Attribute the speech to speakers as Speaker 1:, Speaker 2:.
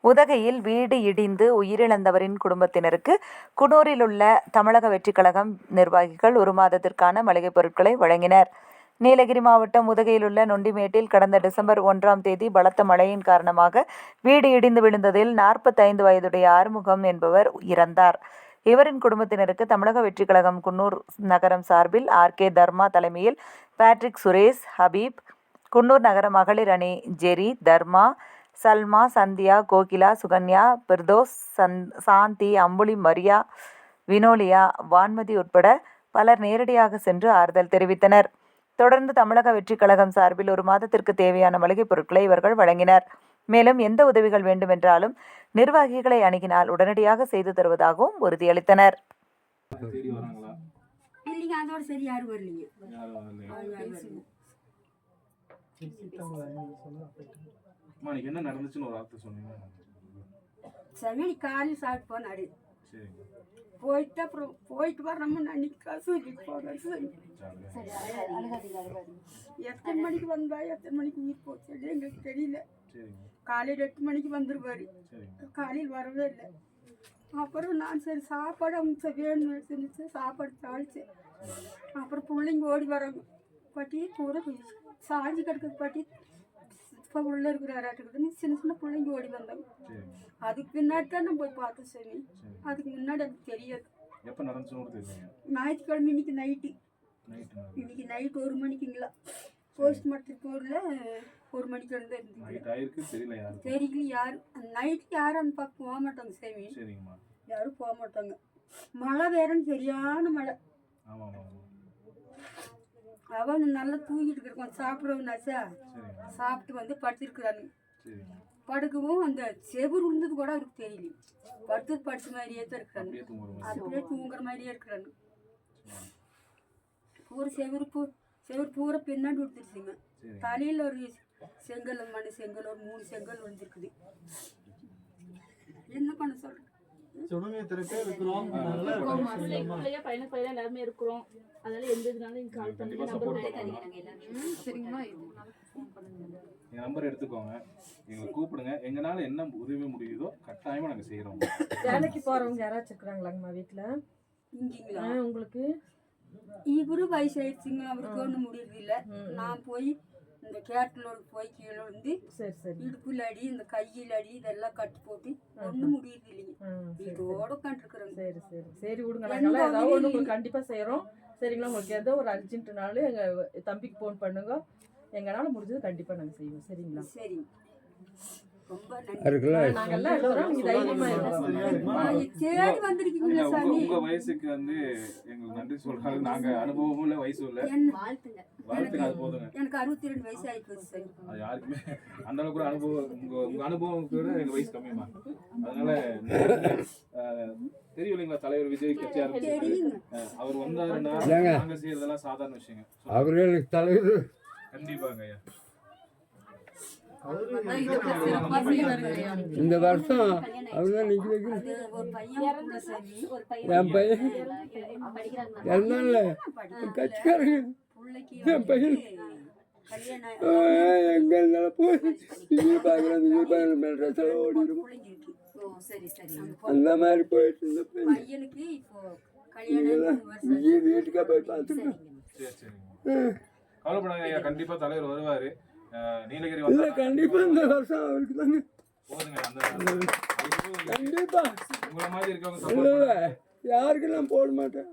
Speaker 1: உதகையில் வீடு இடிந்து உயிரிழந்தவரின் குடும்பத்தினருக்கு குன்னூரில் உள்ள தமிழக வெற்றிக் கழகம் நிர்வாகிகள் ஒரு மாதத்திற்கான மளிகைப் பொருட்களை வழங்கினர். நீலகிரி மாவட்டம் உதகையில் உள்ள நொண்டிமேட்டில் கடந்த டிசம்பர் ஒன்றாம் தேதி பலத்த மழையின் காரணமாக வீடு இடிந்து விழுந்ததில் நாற்பத்தைந்து வயதுடைய ஆறுமுகம் என்பவர் இறந்தார். இவரின் குடும்பத்தினருக்கு தமிழக வெற்றி கழகம் குன்னூர் நகரம் சார்பில் ஆர். கே. தர்மா தலைமையில் பேட்ரிக் சுரேஷ், ஹபீப், குன்னூர் நகர மகளிர் அணி ஜெரி, தர்மா, சல்மா, சந்தியா, கோகிலா, சுகன்யா, பிர்தோஸ், சாந்தி, அம்புலி, மரியா, வினோலியா, வான்மதி உட்பட பலர் நேரடியாக சென்று ஆறுதல் தெரிவித்தனர். தொடர்ந்து தமிழக வெற்றிக் கழகம் சார்பில் ஒரு மாதத்திற்கு தேவையான மளிகைப் பொருட்களை இவர்கள் வழங்கினர். மேலும் எந்த உதவிகள் வேண்டுமென்றாலும் நிர்வாகிகளை அணுகினால் உடனடியாக செய்து தருவதாகவும் உறுதியளித்தனர்.
Speaker 2: இல்லைங்க
Speaker 3: நீங்க என்ன நடந்துச்சுன்னு ஒரு வார்த்தை சொன்னீங்க
Speaker 2: சமையல் காலையில் சாப்பிட்டு போனாரு
Speaker 3: சரிங்க.
Speaker 2: போயிட்டு அப்புறம் போயிட்டு வரணும்னு அன்னைக்கு காசு போனாரு எத்தனை மணிக்கு வந்தா எத்தனை மணிக்கு உயிர் போச்சு எங்களுக்கு தெரியல. காலையில் எட்டு மணிக்கு வந்துருவாரு. காலையில் வரவே இல்லை. அப்புறம் நான் சரி சாப்பாடு அவங்க வேணும்னு செஞ்சு சாப்பாடு தாளிச்சேன் அப்புறம் பிள்ளைங்க ஓடி வராங்க. பாட்டி பூரா சாஞ்சி கிடக்குது பாட்டி. இப்போ உள்ளே இருக்கிறாராட்டுக்குதுன்னு சின்ன சின்ன பிள்ளைங்க ஓடி வந்தாங்க அதுக்கு பின்னாடி தான் நான் போய் பார்த்தேன் சரி. அதுக்கு முன்னாடி எனக்கு தெரியாது. ஞாயிற்றுக்கிழமை இன்னைக்கு நைட்டு இன்னைக்கு நைட் ஒரு மணிக்குங்களா? போஸ்ட்மார்ட்டம் போரில் ஒரு மணிக்கு இருந்து இருந்துச்சு.
Speaker 3: தெரியல
Speaker 2: யார். நைட்டு யாரும் பக்கம் போக மாட்டாங்க சேமி. யாரும் போக மாட்டாங்க. மழை வேறன்னு சரியான மழை. அவன் நல்லா தூங்கிட்டு இருக்கான். சாப்பிடுறவனாச்சா
Speaker 3: சரிங்க.
Speaker 2: சாப்பிட்டு வந்து படுத்திருக்கிறாங்க படுக்கவும் அந்த செவுரு விழுந்தது கூட அவருக்கு தெரியல. படுத்தது படுத்த மாதிரியே தான் இருக்கிறாங்க
Speaker 3: அப்படியே தூங்குற
Speaker 2: மாதிரியே இருக்கிறாங்க. பூரா செவுரு பூ செவுரு பூரா பின்னாடி விடுத்துருச்சுங்க தலையில் ஒரு செங்கல் மண் செங்கல் ஒரு மூணு செங்கல் வந்துருக்குது என்ன பண்ண சொல்றேன்
Speaker 4: சுடுநீர் திறக்க இருக்கிறோம். நல்ல
Speaker 5: பிள்ளைய பையனுக்கு பையன் எல்லாருமே இருக்கிறோம். அதனால எந்த இதுனாலும் நீங்க கால்
Speaker 3: support
Speaker 5: நம்பர்
Speaker 3: எங்கள் நம்பர் எடுத்துக்கோங்க. எங்களை கூப்பிடுங்க. எங்களால் என்ன உதவி முடியுதோ கட்டாயமாக நாங்கள் செய்கிறோம்
Speaker 6: வேலைக்கு போறவங்க யாராச்சும் இருக்கிறாங்களாங்கம்மா வீட்டுல
Speaker 2: இங்கீங்களா?
Speaker 6: உங்களுக்கு?
Speaker 2: இவரு வயசாயிடுச்சுங்க. அவருக்கு ஒன்றும் முடியறது இல்லை நான் போய் இந்த கேட்டலோட போய் கீழே வந்து
Speaker 6: சரி சரி.
Speaker 2: இடுப்புல அடி இந்த கையில் அடி இதெல்லாம் கட்டு போட்டு ஒன்றும் முடியறது இல்லைங்க.
Speaker 6: சரி
Speaker 2: இதோட உட்காந்துருக்குறேங்க
Speaker 6: சரி சரி. சரி விடுங்க. நாங்கெல்லாம் ஏதாவது ஒன்று உங்களுக்கு கண்டிப்பா செய்றோம். சரிங்களா? உங்களுக்கு ஏதோ ஒரு அர்ஜென்ட்னாலும் எங்க தம்பிக்கு ஃபோன் பண்ணுங்க. எங்களால முடிஞ்சது கண்டிப்பா நாங்க செய்வோம். சரிங்களா?
Speaker 2: சரிங்க.
Speaker 3: உங்க வயசுக்கு வந்து எங்களுக்கு நன்றி சொல்றாங்க நாங்க அனுபவமும் இல்லை வயசும் இல்லை.
Speaker 2: என்ன
Speaker 3: வாழ்த்துக்கு அது போதுங்க.
Speaker 2: எனக்கு அறுபத்தி ரெண்டு வயசு ஆகி போச்சு சார்.
Speaker 3: அது யாருக்குமே அந்த அளவுக்கு அனுபவம் உங்க உங்க அனுபவம் கூட எங்க வயசு கம்மியமா அதனால தெரியும் இல்லைங்களா தலைவர் விஜய் கட்சி ஆரம்பிச்சு அவர் வந்தாருன்னா நாங்க செய்யறதெல்லாம் சாதாரண விஷயங்க.
Speaker 7: அவர்களுக்கு தலைவர்.
Speaker 3: கண்டிப்பாங்க ஐயா.
Speaker 7: இந்த வருஷம் அவர்தான் நிக்க வைக்கணும் என் பையன். என்னால கட்சிக்காரங்க. என் பையன். எங்க இருந்தாலும் போய் இங்கே பார்க்குறேன் இங்கே ஓடிடும்.
Speaker 2: பிள்ளைங்களுக்கு ஓ சரி சரி.
Speaker 7: அந்த மாதிரி போயிட்டு இருந்த பையன். இங்கே வீட்டுக்கா போய்
Speaker 3: சரிங்க. கவலைப்படாங்க ஐயா. கண்டிப்பா தலைவர் வருவாரு. நீலகிரி
Speaker 7: இல்லை கண்டிப்பாக இந்த வருஷம் அவருக்கு தாங்க.
Speaker 3: போதுங்க அந்த
Speaker 7: கண்டிப்பாக
Speaker 3: உங்களை மாதிரி இருக்கவங்க
Speaker 7: இல்லை
Speaker 3: சப்போர்ட்
Speaker 7: இல்லை. யாருக்கு நான் போட மாட்டேன்?